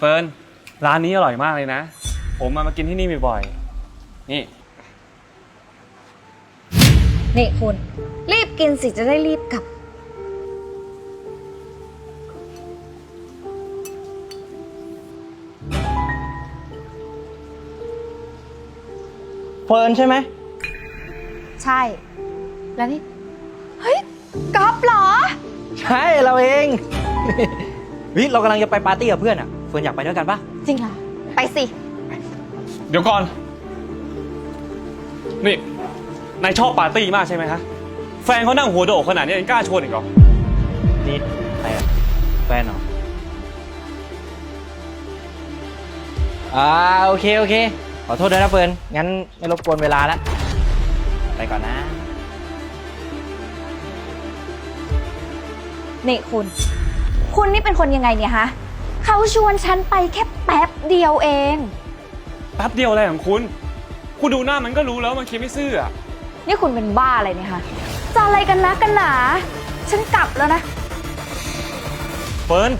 เฟิร์นร้านนี้อร่อยมากเลยนะ ผมมามากินที่นี่บ่อยๆนี่นี่คุณ รีบกินสิจะได้รีบกลับ เฟิร์นใช่ไหม ใช่ แล้วนี่ เฮ้ยก๊อฟเหรอ ใช่เราเอง วิเรากำลังจะไปปาร์ตี้กับเพื่อนอะ เฟิร์นอยากไปด้วยกันปะจริงเหรอ ไปสิ เดี๋ยวก่อน นี่ นายชอบปาร์ตี้มากใช่ไหมฮะ แฟนเขานั่งหัวโดกขนาดนี้ยังกล้าชวนอีกเหรอ นี่ใครอะแฟนเหรออ่าโอเคโอเค ขอโทษด้วยนะเฟิร์นงั้นไม่รบกวนเวลาแล้วไปก่อนนะนี่คุณ คุณนี่เป็นคนยังไงเนี่ยฮะ เขาชวนฉันไปแค่แป๊บเดียวเอง แป๊บเดียวอะไรของคุณ คุณดูหน้ามันก็รู้แล้วมันคิดไม่ซื่ออะนี่คุณเป็นบ้าอะไรเนี่ยฮะจะอะไรกันนะกันหนา ฉันกลับแล้วนะ เฟิร์น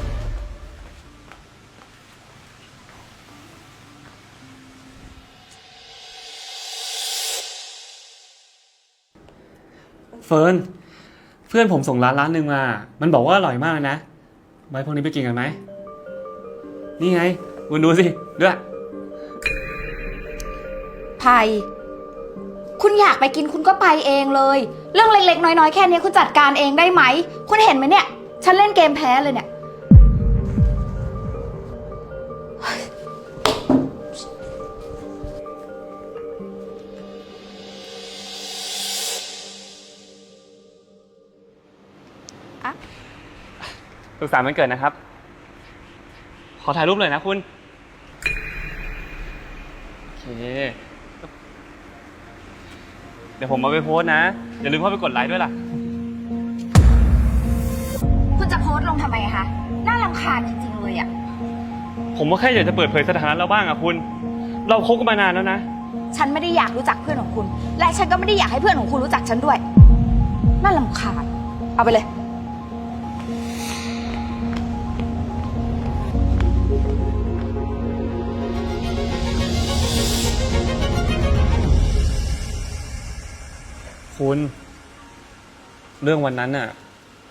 เฟิร์นเพื่อนผมส่งร้านร้านหนึ่งมา มันบอกว่าอร่อยมากเลยนะไว้พวกนี้ไปกินกันไหม นี่ไงคุณดูสิด้วยภัย คุณอยากไปกินคุณก็ไปเองเลย เรื่องเล็กๆ น้อยๆ แค่นี้คุณจัดการเองได้ไหม คุณเห็นไหมเนี่ย ฉันเล่นเกมแพ้เลยเนี่ย สุขสันต์วันเกิดนะครับ ขอถ่ายรูปหน่อยนะคุณ โอเค เดี๋ยวผมเอาไปโพสต์นะ อย่าลืมเข้าไปกดไลค์ด้วยล่ะ คุณจะโพสต์ลงทำไมคะ น่ารำคาญจริงๆเลยอะผมก็แค่อยากจะเปิดเผยสถานะเราบ้างอะคุณ เราคบกันมานานแล้วนะ ฉันไม่ได้อยากรู้จักเพื่อนของคุณ และฉันก็ไม่ได้อยากให้เพื่อนของคุณรู้จักฉันด้วย น่ารำคาญ เอาไปเลย คุณ เรื่องวันนั้นน่ะ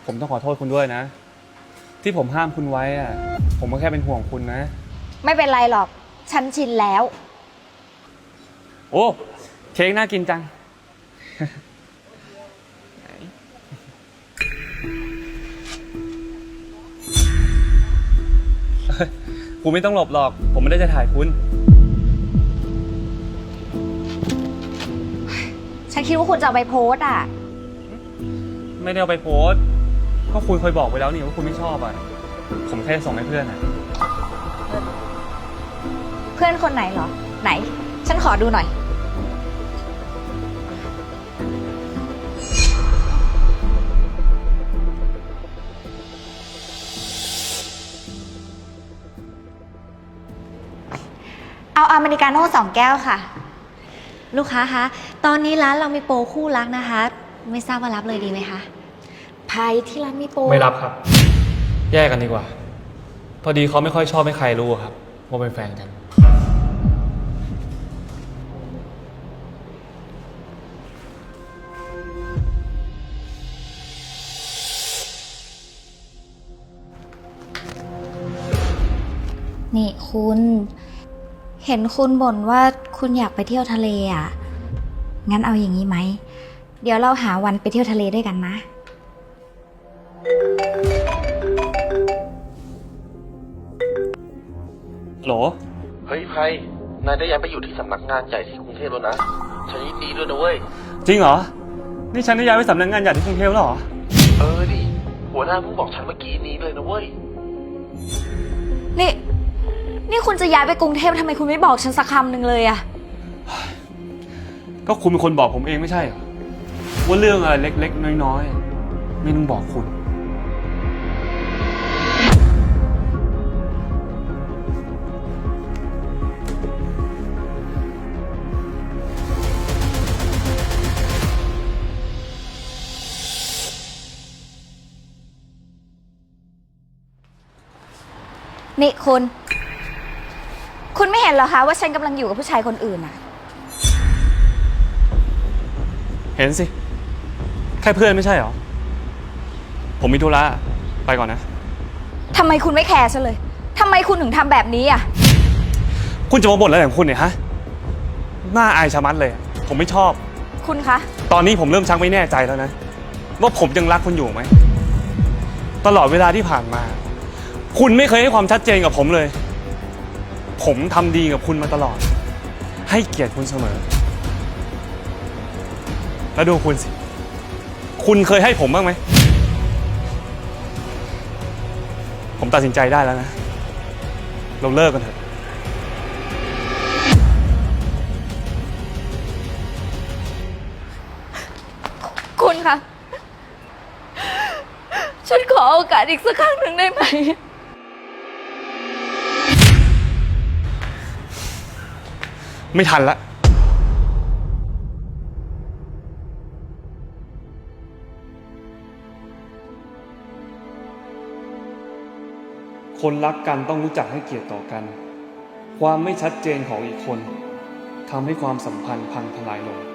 ผมต้องขอโทษคุณด้วยนะ ที่ผมห้ามคุณไว้อะผมก็แค่เป็นห่วงคุณนะ ไม่เป็นไรหรอก ฉันชินแล้ว โอ้เค้กน่ากินจังไหนเฮ้ยคุณไม่ต้องหลบหรอก ผมไม่ได้จะถ่ายคุณ ฉันคิดว่าคุณจะเอาไปโพสต์อะ ไม่ได้เอาไปโพสต์ก็คุณเคยบอกไปแล้วนี่ว่าคุณไม่ชอบอะ ผมแค่จะส่งให้เพื่อนอะ เพื่อนคนไหนเหรอ ไหน ฉันขอดูหน่อย เอาอเมริกาโน่สองแก้วค่ะ ลูกค้าคะ ตอนนี้ร้านเรามีโปรคู่รักนะคะ ไม่ทราบว่ารับเลยดีไหมคะพายที่ร้านมีโปรไม่รับครับ แยกกันดีกว่า พอดีเขาไม่ค่อยชอบให้ใครรู้อะครับว่าเป็นแฟนกัน นี่คุณ เห็นคุณบ่นว่า คุณอยากไปเที่ยวทะเลอะ งั้นเอาอย่างนี้ไหม เดี๋ยวเราหาวันไปเที่ยวทะเลด้วยกันนะ โหล เฮ้ยไพนายได้ย้ายไปอยู่ที่สำนักงานใหญ่ที่กรุงเทพแล้วนะ ฉันยินดีด้วยนะเว้ย จริงเหรอ นี่ฉันได้ย้ายไปสำนักงานใหญ่ที่กรุงเทพแล้วเหรอ เออดิ หัวหน้าเพิ่งบอกฉันเมื่อกี้นี้เลยนะเว้ย นี่ นี่คุณจะย้ายไปกรุงเทพทำไมคุณไม่บอกฉันสักคำหนึ่งเลยอะก็คุณเป็นคนบอกผมเองไม่ใช่เหรอว่าเรื่องอะไรเล็กๆ น้อยๆ ไม่ต้องบอกคุณ นี่คุณ คุณไม่เห็นเหรอคะว่าฉันกำลังอยู่กับผู้ชายคนอื่นอะเห็นสิ แค่เพื่อนไม่ใช่เหรอ ผมมีธุระไปก่อนนะ ทำไมคุณไม่แคร์ฉันเลยทำไมคุณถึงทำแบบนี้อะคุณจะมาบ่นอะไรของคุณเนี่ยฮะ หน้าอายชะมัดเลย ผมไม่ชอบ คุณคะ ตอนนี้ผมเริ่มชักไม่แน่ใจแล้วนะ ว่าผมยังรักคุณอยู่ไหม ตลอดเวลาที่ผ่านมา คุณไม่เคยให้ความชัดเจนกับผมเลย ผมทำดีกับคุณมาตลอด ให้เกียรติคุณเสมอ แล้วดูคุณสิ คุณเคยให้ผมบ้างไหม ผมตัดสินใจได้แล้วนะ เราเลิกกันเถอะ คุณคะ ฉันขอโอกาสอีกสักครั้งหนึ่งได้ไหม ไม่ทันละ คนรักกันต้องรู้จักให้เกียรติต่อกัน ความไม่ชัดเจนของอีกคนทำให้ความสัมพันธ์พังทลายลง